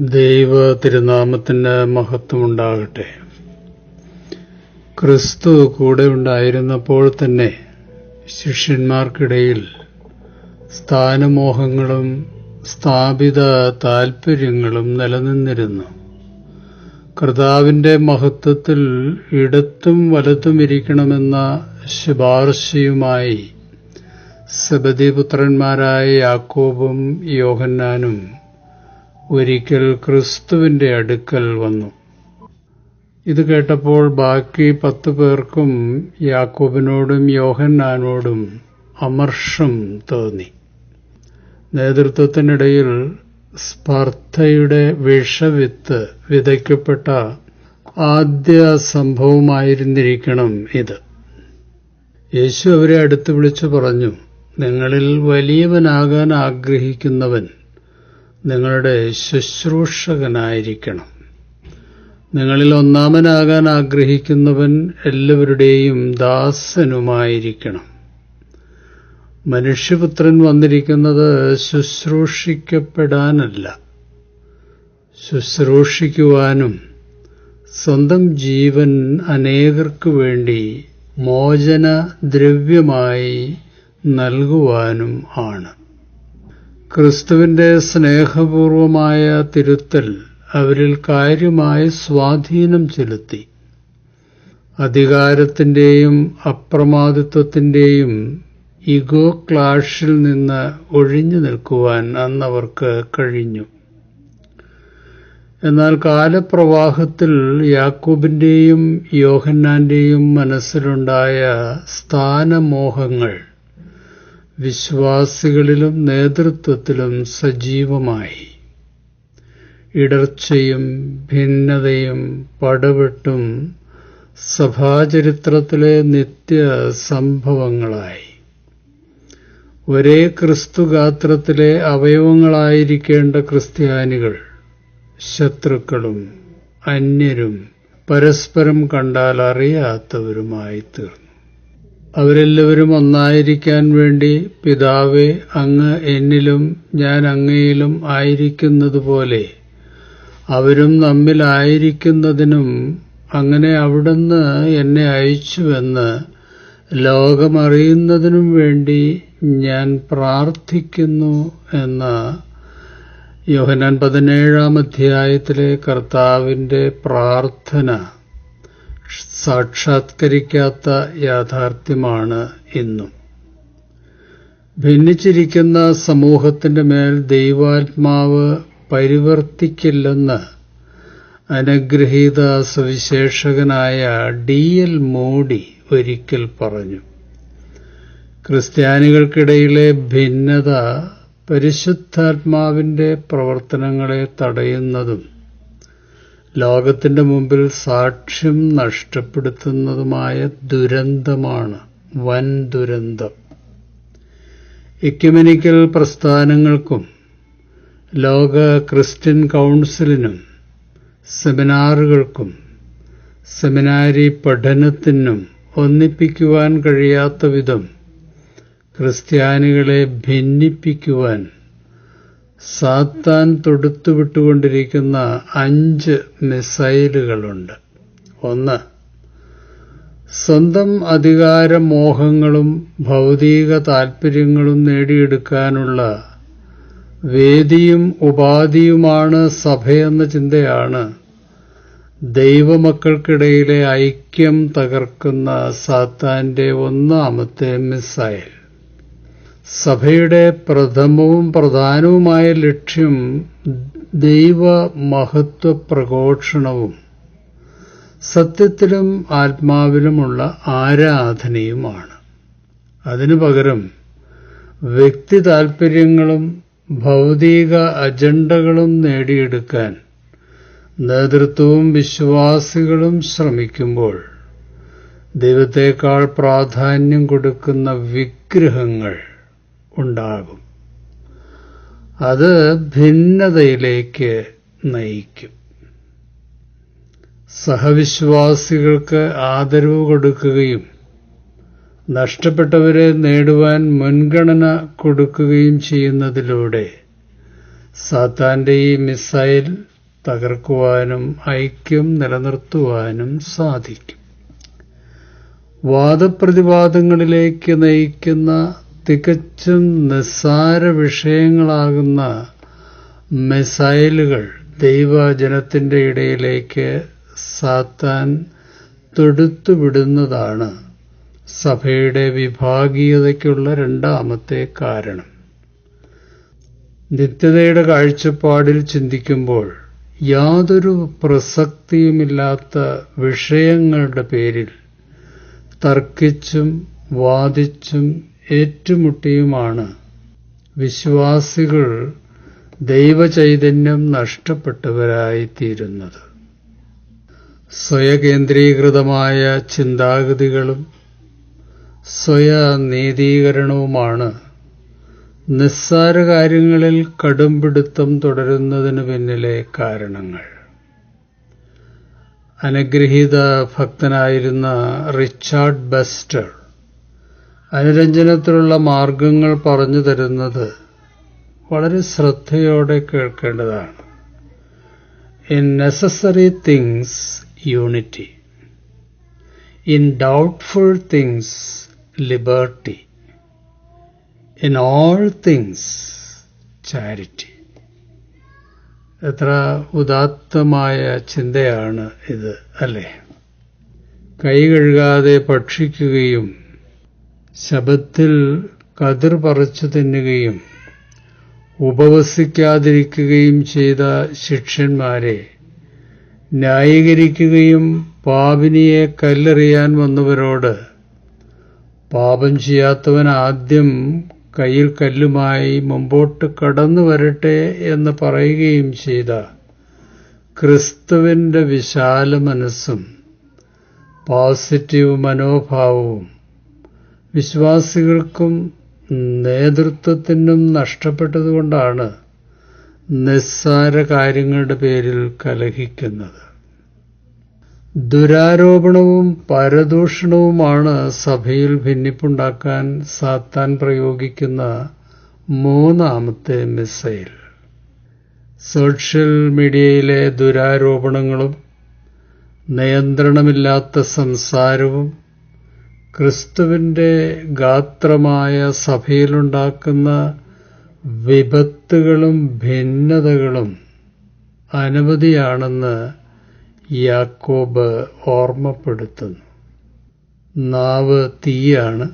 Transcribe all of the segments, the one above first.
ദൈവ തിരുനാമത്തിന് മഹത്വമുണ്ടാകട്ടെ. ക്രിസ്തു കൂടെ ഉണ്ടായിരുന്നപ്പോൾ തന്നെ ശിഷ്യന്മാർക്കിടയിൽ സ്ഥാനമോഹങ്ങളും സ്ഥാപിത താൽപ്പര്യങ്ങളും നിലനിന്നിരുന്നു. കർത്താവിന്റെ മഹത്വത്തിൽ ഇടത്തും വലത്തും ഇരിക്കണമെന്ന ശുപാർശയുമായി സബദിപുത്രന്മാരായ യാക്കോബും യോഹന്നാനും ഒരിക്കൽ ക്രിസ്തുവിന്റെ അടുക്കൽ വന്നു. ഇത് കേട്ടപ്പോൾ ബാക്കി പത്ത് പേർക്കും യാക്കോബിനോടും യോഹന്നാനോടും അമർഷം തോന്നി. നേതൃത്വത്തിനിടയിൽ സ്പർദ്ധയുടെ വിഷവിത്ത് വിതയ്ക്കപ്പെട്ട ആദ്യ സംഭവമായിരുന്നിരിക്കണം ഇത്. യേശു അവരെ അടുത്ത് വിളിച്ചു പറഞ്ഞു നിങ്ങളിൽ വലിയവനാകാൻ ആഗ്രഹിക്കുന്നവൻ നിങ്ങളുടെ ശുശ്രൂഷകനായിരിക്കണം. നിങ്ങളിൽ ഒന്നാമനാകാൻ ആഗ്രഹിക്കുന്നവൻ എല്ലാവരുടെയും ദാസനുമായിരിക്കണം. മനുഷ്യപുത്രൻ വന്നിരിക്കുന്നത് ശുശ്രൂഷിക്കപ്പെടാനല്ല. ശുശ്രൂഷിക്കുവാനും സ്വന്തം ജീവൻ അനേകർക്ക് വേണ്ടി മോചന ദ്രവ്യമായി നൽകുവാനും ആണ്. ക്രിസ്തുവിന്റെ സ്നേഹപൂർവമായ തിരുത്തൽ അവരിൽ കാര്യമായി സ്വാധീനം ചെലുത്തി. അധികാരത്തിന്റെയും അപ്രമാദിത്വത്തിന്റെയും ഇഗോ ക്ലാഷിൽ നിന്ന് ഒഴിഞ്ഞു നിൽക്കുവാൻ അന്നവർക്ക് കഴിഞ്ഞു. എന്നാൽ കാലപ്രവാഹത്തിൽ യാക്കൂബിന്റെയും യോഹന്നാന്റെയും മനസ്സിലുണ്ടായ സ്ഥാനമോഹങ്ങൾ വിശ്വാസികളിലും നേതൃത്വത്തിലും സജീവമായി. ഇടർച്ചയും ഭിന്നതയും പടവെട്ടും സഭാചരിത്രത്തിലെ നിത്യ സംഭവങ്ങളായി. ഒരേ ക്രിസ്തുഗാത്രത്തിലെ അവയവങ്ങളായിരിക്കേണ്ട ക്രിസ്ത്യാനികൾ ശത്രുക്കളും അന്യരും പരസ്പരം കണ്ടാൽ അറിയാത്തവരുമായി തീർന്നു അവരെല്ലാവരും ഒന്നായിരിക്കാൻ വേണ്ടി പിതാവെ അങ്ങ് എന്നിലും ഞാൻ അങ്ങയിലും ആയിരിക്കുന്നതുപോലെ അവരും നമ്മിലായിരിക്കുന്നതിനും അങ്ങനെ അവിടുന്ന് എന്നെ അയച്ചുവെന്ന് ലോകമറിയുന്നതിനും വേണ്ടി ഞാൻ പ്രാർത്ഥിക്കുന്നു എന്ന യോഹനാൻ പതിനേഴാം അധ്യായത്തിലെ കർത്താവിന്റെ പ്രാർത്ഥന. സാക്ഷാത്കരിക്കാത്ത യാഥാർത്ഥ്യമാണ് ഇന്നും. ഭിന്നിച്ചിരിക്കുന്ന സമൂഹത്തിന്റെ മേൽ ദൈവാത്മാവ് പരിവർത്തിക്കില്ലെന്ന് അനുഗ്രഹീത സവിശേഷകനായ ഡി എൽ മോഡി ഒരിക്കൽ പറഞ്ഞു. ക്രിസ്ത്യാനികൾക്കിടയിലെ ഭിന്നത പരിശുദ്ധാത്മാവിന്റെ പ്രവർത്തനങ്ങളെ തടയുന്നതും ലോകത്തിന്റെ മുമ്പിൽ സാക്ഷ്യം നഷ്ടപ്പെടുത്തുന്നതുമായ ദുരന്തമാണ് വൻ ദുരന്തം. എക്യുമെനിക്കൽ പ്രസ്ഥാനങ്ങൾക്കും ലോക ക്രിസ്ത്യൻ കൗൺസിലിനും സെമിനാറുകൾക്കും സെമിനാരി പഠനത്തിനും ഒന്നിപ്പിക്കുവാൻ കഴിയാത്ത വിധം ക്രിസ്ത്യാനികളെ ഭിന്നിപ്പിക്കുവാൻ സാത്താൻ തൊടുത്തുവിട്ടുകൊണ്ടിരിക്കുന്ന അഞ്ച് മിസൈലുകളുണ്ട്. ഒന്ന് സ്വന്തം അധികാരമോഹങ്ങളും ഭൗതിക താൽപ്പര്യങ്ങളും നേടിയെടുക്കാനുള്ള വേദിയും ഉപാധിയുമാണ് സഭയെന്ന ചിന്തയാണ് ദൈവമക്കൾക്കിടയിലെ ഐക്യം തകർക്കുന്ന സാത്താന്റെ ഒന്നാമത്തെ മിസൈൽ. സഭയുടെ പ്രഥമവും പ്രധാനവുമായ ലക്ഷ്യം ദൈവ മഹത്വ പ്രഘോഷണവും സത്യത്തിലും ആത്മാവിലുമുള്ള ആരാധനയുമാണ്. അതിനു പകരം വ്യക്തി താൽപ്പര്യങ്ങളും ഭൗതിക അജണ്ടകളും നേടിയെടുക്കാൻ നേതൃത്വവും വിശ്വാസികളും ശ്രമിക്കുമ്പോൾ ദൈവത്തേക്കാൾ പ്രാധാന്യം കൊടുക്കുന്ന വിഗ്രഹങ്ങൾ ഉണ്ടാകും. അത് ഭിന്നതയിലേക്ക് നയിക്കും. സഹവിശ്വാസികൾക്ക് ആദരവ് കൊടുക്കുകയും നഷ്ടപ്പെട്ടവരെ നേടുവാൻ മുൻഗണന കൊടുക്കുകയും ചെയ്യുന്നതിലൂടെ സാത്താന്റെ ഈ മിസൈൽ തകർക്കുവാനും ഐക്യം നിലനിർത്തുവാനും സാധിക്കും. വാദപ്രതിവാദങ്ങളിലേക്ക് നയിക്കുന്ന തികച്ചും നിസ്സാര വിഷയങ്ങളാകുന്ന മിസൈലുകൾ ദൈവജനത്തിന്റെ ഇടയിലേക്ക് സാത്താൻ തൊടുത്തുവിടുന്നതാണ് സഭയുടെ വിഭാഗീയതയ്ക്കുള്ള രണ്ടാമത്തെ കാരണം. നിത്യതയുടെ കാഴ്ചപ്പാടിൽ ചിന്തിക്കുമ്പോൾ യാതൊരു പ്രസക്തിയുമില്ലാത്ത വിഷയങ്ങളുടെ പേരിൽ തർക്കിച്ചും വാദിച്ചും ഏറ്റുമുട്ടിയുമാണ്. വിശ്വാസികൾ ദൈവചൈതന്യം നഷ്ടപ്പെട്ടവരായിത്തീരുന്നത്. സ്വയകേന്ദ്രീകൃതമായ ചിന്താഗതികളും സ്വയനീതീകരണവുമാണ് നിസ്സാര കാര്യങ്ങളിൽ കടുംപിടുത്തം തുടരുന്നതിന് പിന്നിലെ കാരണങ്ങൾ. അനുഗ്രഹീത ഭക്തനായിരുന്ന റിച്ചാർഡ് ബെസ്റ്റർ അനുരഞ്ജനത്തിലുള്ള മാർഗങ്ങൾ പറഞ്ഞു തരുന്നത് വളരെ ശ്രദ്ധയോടെ കേൾക്കേണ്ടതാണ്. In necessary things unity in doubtful things liberty in all things charity എത്ര ഉദാത്തമായ ചിന്തയാണ് ഇത് അല്ലേ? കൈ കഴുകാതെ ഭക്ഷിക്കുകയും ശബത്തിൽ കതിർ പറിച്ചു തിന്നുകയും ഉപവസിക്കാതിരിക്കുകയും ചെയ്ത ശിഷ്യന്മാരെ ന്യായീകരിക്കുകയും പാപിനിയെ കല്ലെറിയാൻ വന്നവരോട് പാപം ചെയ്യാത്തവൻ ആദ്യം കയ്യിൽ കല്ലുമായി മുമ്പോട്ട് കടന്നു വരട്ടെ എന്ന് പറയുകയും ചെയ്ത ക്രിസ്തുവിന്റെ വിശാല മനസ്സും പോസിറ്റീവ് മനോഭാവവും വിശ്വാസികൾക്കും നേതൃത്വത്തിനും നഷ്ടപ്പെട്ടതുകൊണ്ടാണ് നിസ്സാര കാര്യങ്ങളുടെ പേരിൽ കലഹിക്കുന്നത്. ദുരാരോപണവും പരദൂഷണവുമാണ് സഭയിൽ ഭിന്നിപ്പുണ്ടാക്കാൻ സാത്താൻ പ്രയോഗിക്കുന്ന മൂന്നാമത്തെ മിസൈൽ. സോഷ്യൽ മീഡിയയിലെ ദുരാരോപണങ്ങളും നിയന്ത്രണമില്ലാത്ത സംസാരവും ക്രിസ്തുവിന്റെ ഗാത്രമായ സഭയിലുണ്ടാക്കുന്ന വിപത്തുകളും ഭിന്നതകളും അനവധിയാണെന്ന് യാക്കോബ് ഓർമ്മപ്പെടുത്തുന്നു. നാവ് തീയാണ്.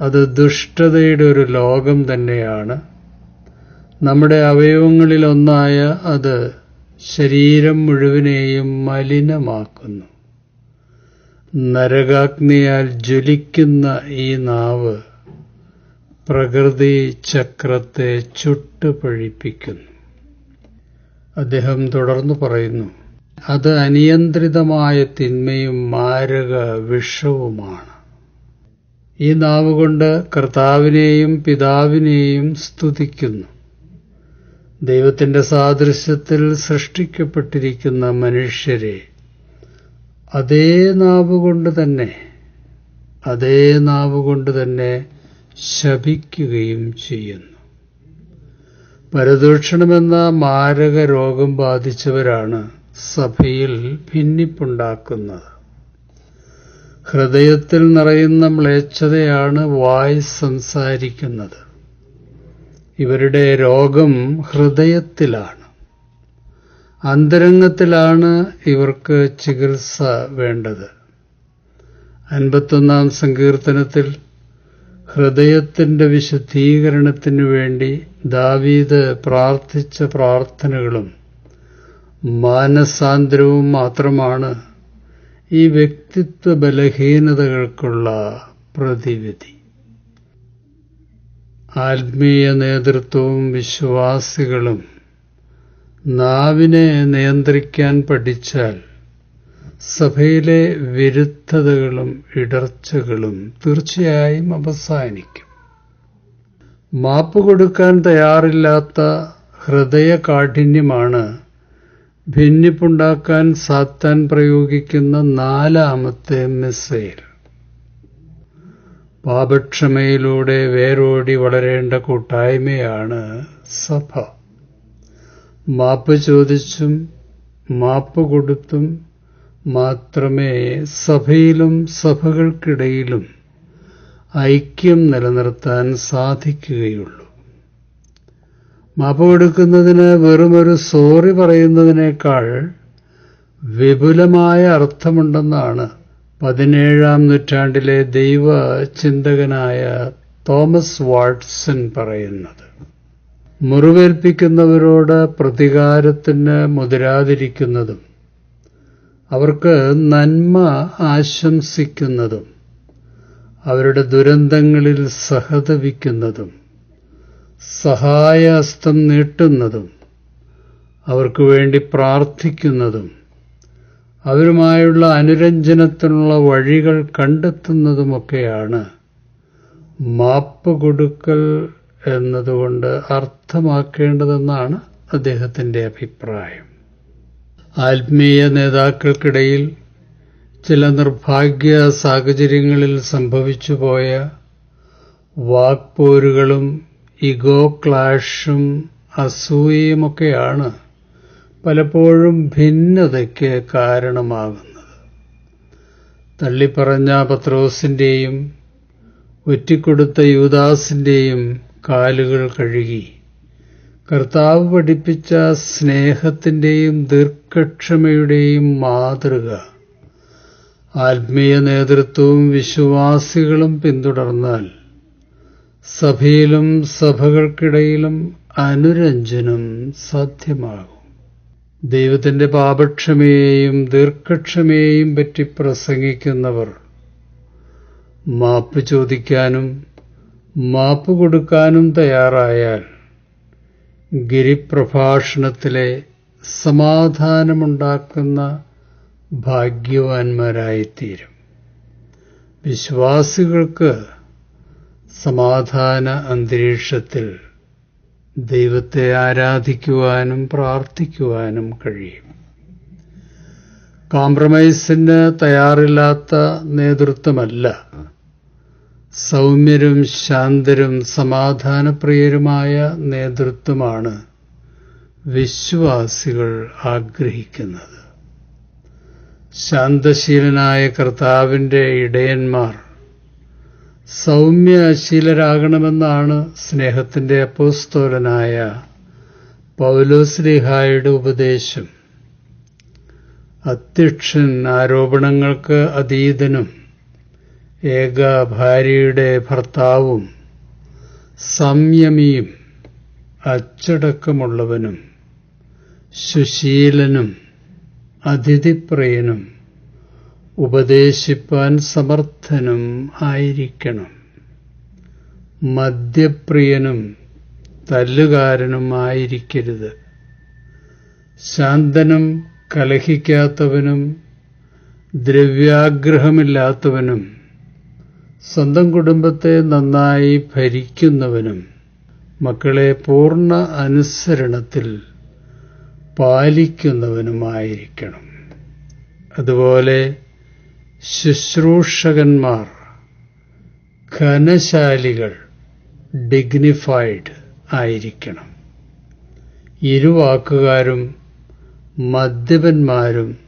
അത് ദുഷ്ടതയുടെ ഒരു ലോകം തന്നെയാണ്. നമ്മുടെ അവയവങ്ങളിലൊന്നായ അത് ശരീരം മുഴുവനെയും മലിനമാക്കുന്നു. നരകാഗ്നിയാൽ ജ്വലിക്കുന്ന ഈ നാവ് പ്രകൃതി ചക്രത്തെ ചുട്ടുപഴിപ്പിക്കുന്നു. അദ്ദേഹം തുടർന്നു പറയുന്നു അത് അനിയന്ത്രിതമായ തിന്മയും മാരക വിഷവുമാണ്. ഈ നാവ് കൊണ്ട് കർത്താവിനെയും പിതാവിനെയും സ്തുതിക്കുന്നു. ദൈവത്തിന്റെ സാദൃശ്യത്തിൽ സൃഷ്ടിക്കപ്പെട്ടിരിക്കുന്ന മനുഷ്യരെ അതേ നാവ് കൊണ്ട് തന്നെ അതേ നാവ് കൊണ്ട് തന്നെ ശപിക്കുകയും ചെയ്യുന്നു. പരദൂഷണമെന്ന മാരക രോഗം ബാധിച്ചവരാണ് സഭയിൽ ഭിന്നിപ്പുണ്ടാക്കുന്നത്. ഹൃദയത്തിൽ നിറയുന്ന മ്ലേച്ഛതയാണ് വായ് സംസാരിക്കുന്നത്. ഇവരുടെ രോഗം ഹൃദയത്തിലാണ്. അന്തരംഗത്തിലാണ് ഇവർക്ക് ചികിത്സ വേണ്ടത്. അൻപത്തൊന്നാം സങ്കീർത്തനത്തിൽ ഹൃദയത്തിന്റെ വിശുദ്ധീകരണത്തിനു വേണ്ടി ദാവീദ് പ്രാർത്ഥിച്ച പ്രാർത്ഥനകളും മാനസാന്തരവും മാത്രമാണ് ഈ വ്യക്തിത്വ ബലഹീനതകൾക്കുള്ള പ്രതിവിധി. ആത്മീയ നേതൃത്വവും വിശ്വാസികളും നാവിനെ നിയന്ത്രിക്കാൻ പഠിച്ചാൽ സഭയിലെ വിരുദ്ധതകളും ഇടർച്ചകളും തീർച്ചയായും അവസാനിക്കും. മാപ്പ് കൊടുക്കാൻ തയ്യാറില്ലാത്ത ഹൃദയകാഠിന്യമാണ് ഭിന്നിപ്പുണ്ടാക്കാൻ സാത്താൻ പ്രയോഗിക്കുന്ന നാലാമത്തെ മിസൈൽ. പാപക്ഷമയിലൂടെ വേരോടി വളരേണ്ട കൂട്ടായ്മയാണ് സഭ. മാപ്പ് ചോദിച്ചും മാപ്പ് കൊടുത്തും മാത്രമേ സഭയിലും സഭകൾക്കിടയിലും ഐക്യം നിലനിർത്താൻ സാധിക്കുകയുള്ളൂ. മാപ്പ് കൊടുക്കുന്നതിന് വെറുമൊരു സോറി പറയുന്നതിനേക്കാൾ വിപുലമായ അർത്ഥമുണ്ടെന്നാണ് പതിനേഴാം നൂറ്റാണ്ടിലെ ദൈവ ചിന്തകനായ തോമസ് വാട്സൺ പറയുന്നത്. മുറിവേൽപ്പിക്കുന്നവരോട് പ്രതികാരത്തിന് മുതിരാതിരിക്കുന്നതും അവർക്ക് നന്മ ആശംസിക്കുന്നതും അവരുടെ ദുരന്തങ്ങളിൽ സഹതപിക്കുന്നതും സഹായഹസ്തം നീട്ടുന്നതും അവർക്ക് വേണ്ടി പ്രാർത്ഥിക്കുന്നതും അവരുമായുള്ള അനുരഞ്ജനത്തിനുള്ള വഴികൾ കണ്ടെത്തുന്നതുമൊക്കെയാണ് മാപ്പ് കൊടുക്കൽ എന്നതുകൊണ്ട് അർത്ഥമാക്കേണ്ടതെന്നാണ് അദ്ദേഹത്തിന്റെ അഭിപ്രായം. ആത്മീയ നേതാക്കൾക്കിടയിൽ ചില നിർഭാഗ്യ സാഹചര്യങ്ങളിൽ സംഭവിച്ചുപോയ വാക്പോരുകളും ഇഗോ ക്ലാഷും അസൂയയുമൊക്കെയാണ് പലപ്പോഴും ഭിന്നതയ്ക്ക് കാരണമാകുന്നത്. തള്ളിപ്പറഞ്ഞ പത്രോസിന്റെയും ഒറ്റിക്കൊടുത്ത യൂദാസിന്റെയും കാലുകൾ കഴുകി. കർത്താവ് പഠിപ്പിച്ച സ്നേഹത്തിന്റെയും ദീർഘക്ഷമയുടെയും മാതൃക. ആത്മീയ നേതൃത്വവും വിശ്വാസികളും പിന്തുടർന്നാൽ സഭയിലും സഭകൾക്കിടയിലും അനുരഞ്ജനം സാധ്യമാകും. ദൈവത്തിന്റെ പാപക്ഷമയെയും ദീർഘക്ഷമയെയും പറ്റി പ്രസംഗിക്കുന്നവർ മാപ്പ് ചോദിക്കാനും മാപ്പ് കൊടുക്കാനും തയ്യാറായാൽ ഗിരിപ്രഭാഷണത്തിലെ സമാധാനമുണ്ടാക്കുന്ന ഭാഗ്യവാന്മാരായിത്തീരും. വിശ്വാസികൾക്ക് സമാധാന അന്തരീക്ഷത്തിൽ ദൈവത്തെ ആരാധിക്കുവാനും പ്രാർത്ഥിക്കുവാനും കഴിയും. കോംപ്രമൈസിന് തയ്യാറില്ലാത്ത നേതൃത്വമല്ല സൗമ്യരും ശാന്തരും സമാധാനപ്രിയരുമായ നേതൃത്വമാണ് വിശ്വാസികൾ ആഗ്രഹിക്കുന്നത്. ശാന്തശീലനായ കർത്താവിന്റെ ഇടയന്മാർ സൗമ്യശീലരാകണമെന്നാണ് സ്നേഹത്തിന്റെ അപ്പോസ്തോലനായ പൗലോസ്ലിഹായുടെ ഉപദേശം. അധ്യക്ഷൻ ആരോപണങ്ങൾക്ക് അതീതനും ഏക ഭാര്യയുടെ ഭർത്താവും സംയമിയും അച്ചടക്കമുള്ളവനും സുശീലനും അതിഥിപ്രിയനും ഉപദേശിപ്പാൻ സമർത്ഥനും ആയിരിക്കണം. മദ്യപ്രിയനും തല്ലുകാരനും ആയിരിക്കരുത്. ശാന്തനും കലഹിക്കാത്തവനും ദ്രവ്യാഗ്രഹമില്ലാത്തവനും സ്വന്തം കുടുംബത്തെ നന്നായി ഭരിക്കുന്നവനും മക്കളെ പൂർണ അനുസരണത്തിൽ പാലിക്കുന്നവനുമായിരിക്കണം. അതുപോലെ ശുശ്രൂഷകന്മാർ ഘനശാലികൾ ഡിഗ്നിഫൈഡ് ആയിരിക്കണം. ഇരുവാക്കുകാരും മദ്യപന്മാരും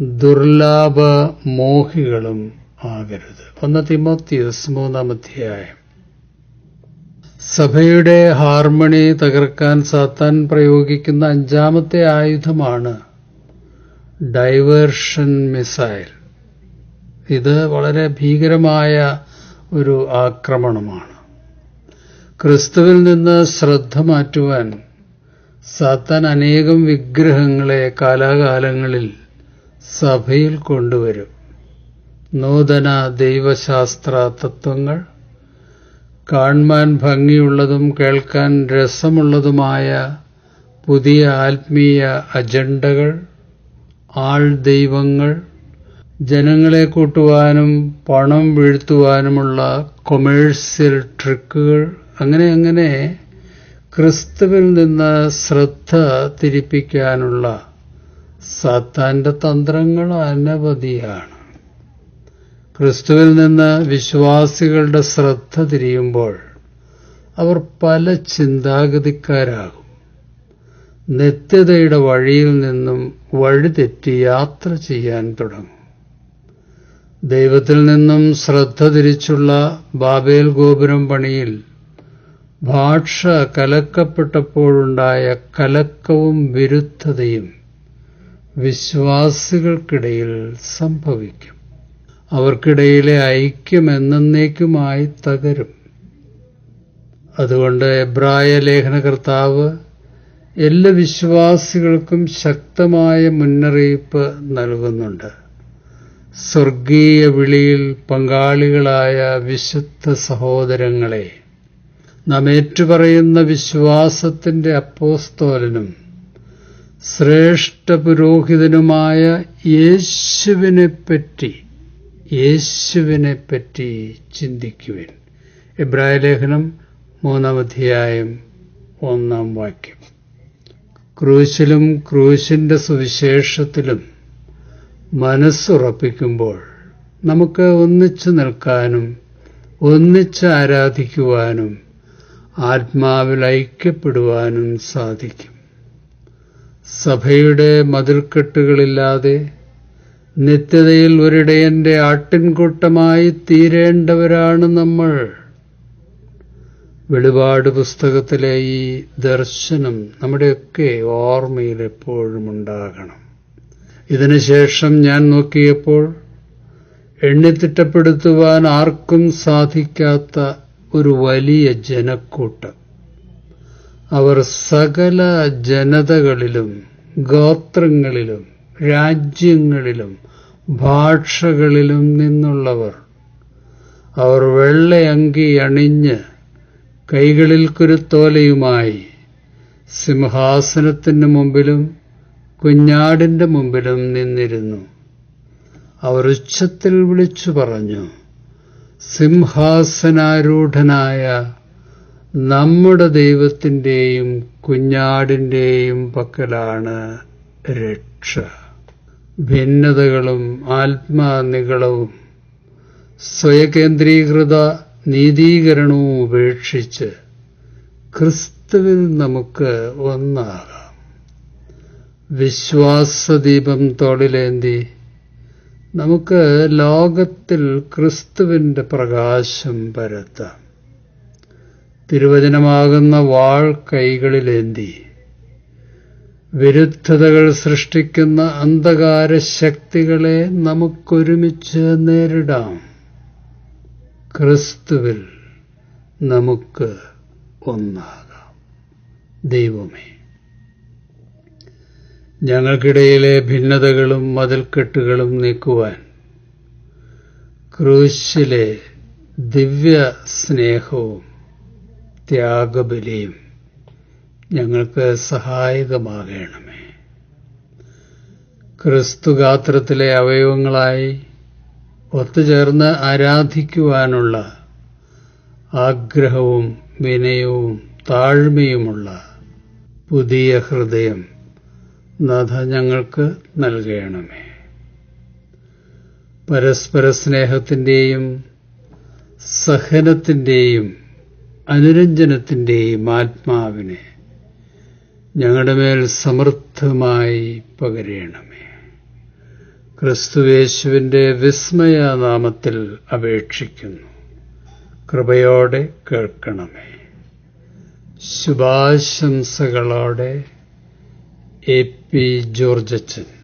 ദുർലാഭ മോഹികളും ആകരുത്. ഒന്ന് തിമോത്തിയസ് മൂന്നാമധ്യായം. സഭയുടെ ഹാർമണി തകർക്കാൻ സാത്താൻ പ്രയോഗിക്കുന്ന അഞ്ചാമത്തെ ആയുധമാണ് ഡൈവേർഷൻ മിസൈൽ. ഇത് വളരെ ഭീകരമായ ഒരു ആക്രമണമാണ്. ക്രിസ്തുവിൽ നിന്ന് ശ്രദ്ധ മാറ്റുവാൻ സാത്താൻ അനേകം വിഗ്രഹങ്ങളെ കാലാകാലങ്ങളിൽ സഭയിൽ കൊണ്ടുവരും. നൂതന ദൈവശാസ്ത്ര തത്വങ്ങൾ. കാൺമാൻ ഭംഗിയുള്ളതും കേൾക്കാൻ രസമുള്ളതുമായ പുതിയ ആത്മീയ അജണ്ടകൾ ആൾ ദൈവങ്ങൾ ജനങ്ങളെ കൂട്ടുവാനും പണം വീഴ്ത്തുവാനുമുള്ള കൊമേഴ്സ്യൽ ട്രിക്കുകൾ. അങ്ങനെ അങ്ങനെ ക്രിസ്തുവിൽ നിന്ന് ശ്രദ്ധ തിരിപ്പിക്കാനുള്ള സാത്താന്റെ തന്ത്രങ്ങൾ അനവധിയാണ്. ക്രിസ്തുവിൽ നിന്ന് വിശ്വാസികളുടെ ശ്രദ്ധ തിരിയുമ്പോൾ അവർ പല ചിന്താഗതിക്കാരാകും. നിത്യതയുടെ വഴിയിൽ നിന്നും വഴിതെറ്റി യാത്ര ചെയ്യാൻ തുടങ്ങും. ദൈവത്തിൽ നിന്നും ശ്രദ്ധ തിരിച്ചുള്ള ബാബേൽ ഗോപുരം പണിയിൽ ഭാഷ കലക്കപ്പെട്ടപ്പോഴുണ്ടായ കലക്കവും വിരുദ്ധതയും വിശ്വാസികൾക്കിടയിൽ സംഭവിക്കും. അവർക്കിടയിലെ ഐക്യം എന്നേക്കുമായി തകരും. അതുകൊണ്ട് എബ്രായ ലേഖനകർത്താവ് എല്ലാ വിശ്വാസികൾക്കും ശക്തമായ മുന്നറിയിപ്പ് നൽകുന്നുണ്ട്. സ്വർഗീയ വിളിയിൽ പങ്കാളികളായ വിശുദ്ധ സഹോദരങ്ങളെ നാം ഏറ്റുപറയുന്ന വിശ്വാസത്തിന്റെ അപ്പോസ്തോലനും ശ്രേഷ്ഠ പുരോഹിതനുമായ യേശുവിനെപ്പറ്റി യേശുവിനെപ്പറ്റി ചിന്തിക്കുവിൻ. ഇബ്രായ ലേഖനം മൂന്നാം അധ്യായം ഒന്നാം വാക്യം. ക്രൂശിലും ക്രൂശിന്റെ സുവിശേഷത്തിലും മനസ്സുറപ്പിക്കുമ്പോൾ നമുക്ക് ഒന്നിച്ചു നിൽക്കാനും ഒന്നിച്ച് ആരാധിക്കുവാനും ആത്മാവിൽ ഐക്യപ്പെടുവാനും സാധിക്കും. സഭയുടെ മതിൽക്കെട്ടുകളില്ലാതെ നിത്യതയിൽ ഒരിടയന്റെ ആട്ടിൻകൂട്ടമായി തീരേണ്ടവരാണ് നമ്മൾ. വെളിപാട് പുസ്തകത്തിലെ ഈ ദർശനം നമ്മുടെയൊക്കെ ഓർമ്മയിൽ എപ്പോഴും ഉണ്ടാകണം. ഇതിനുശേഷം ഞാൻ നോക്കിയപ്പോൾ എണ്ണിത്തിട്ടപ്പെടുത്തുവാൻ ആർക്കും സാധിക്കാത്ത ഒരു വലിയ ജനക്കൂട്ടം. അവർ സകല ജനതകളിലും ഗോത്രങ്ങളിലും രാജ്യങ്ങളിലും ഭാഷകളിലും നിന്നുള്ളവർ. അവർ വെള്ളയങ്കി അണിഞ്ഞ് കൈകളിൽ കുരുത്തോലയുമായി സിംഹാസനത്തിന് മുമ്പിലും കുഞ്ഞാടിന്റെ മുമ്പിലും നിന്നിരുന്നു. അവർ ഉച്ചത്തിൽ വിളിച്ചു പറഞ്ഞു സിംഹാസനാരൂഢനായ നമ്മുടെ ദൈവത്തിന്റെയും കുഞ്ഞാടിന്റെയും പക്കലാണ് രക്ഷ. ഭിന്നതകളും ആത്മാനികളവും സ്വയകേന്ദ്രീകൃത നീതീകരണവും ഉപേക്ഷിച്ച് ക്രിസ്തുവിൽ നമുക്ക് ഒന്നാകാം. വിശ്വാസദീപം തോളിലേന്തി നമുക്ക് ലോകത്തിൽ ക്രിസ്തുവിന്റെ പ്രകാശം പരത്താം. തിരുവചനമാകുന്ന വാൾ കൈകളിലേന്തി വിരുദ്ധതകൾ സൃഷ്ടിക്കുന്ന അന്ധകാര ശക്തികളെ നമുക്കൊരുമിച്ച് നേരിടാം. ക്രിസ്തുവിൽ നമുക്ക് ഒന്നാകാം. ദൈവമേ ഞങ്ങൾക്കിടയിലെ ഭിന്നതകളും മതിൽക്കെട്ടുകളും നീക്കുവാൻ ക്രൂശിലെ ദിവ്യ സ്നേഹവും ത്യാഗബലിയും ഞങ്ങൾക്ക് സഹായകമാകണമേ. ക്രിസ്തുഗാത്രത്തിലെ അവയവങ്ങളായി ഒത്തുചേർന്ന് ആരാധിക്കുവാനുള്ള ആഗ്രഹവും വിനയവും താഴ്മയുമുള്ള പുതിയ ഹൃദയം നാഥ ഞങ്ങൾക്ക് നൽകണമേ. പരസ്പര സ്നേഹത്തിന്റെയും സഹനത്തിന്റെയും അനുരഞ്ജനത്തിന്റെയും ആത്മാവിനെ ഞങ്ങളുടെ മേൽ സമൃദ്ധമായി പകരണമേ. ക്രിസ്തുവേശുവിന്റെ വിസ്മയ നാമത്തിൽ അപേക്ഷിക്കുന്നു. കൃപയോടെ കേൾക്കണമേ. ശുഭാശംസകളോടെ എ പി ജോർജച്ചൻ.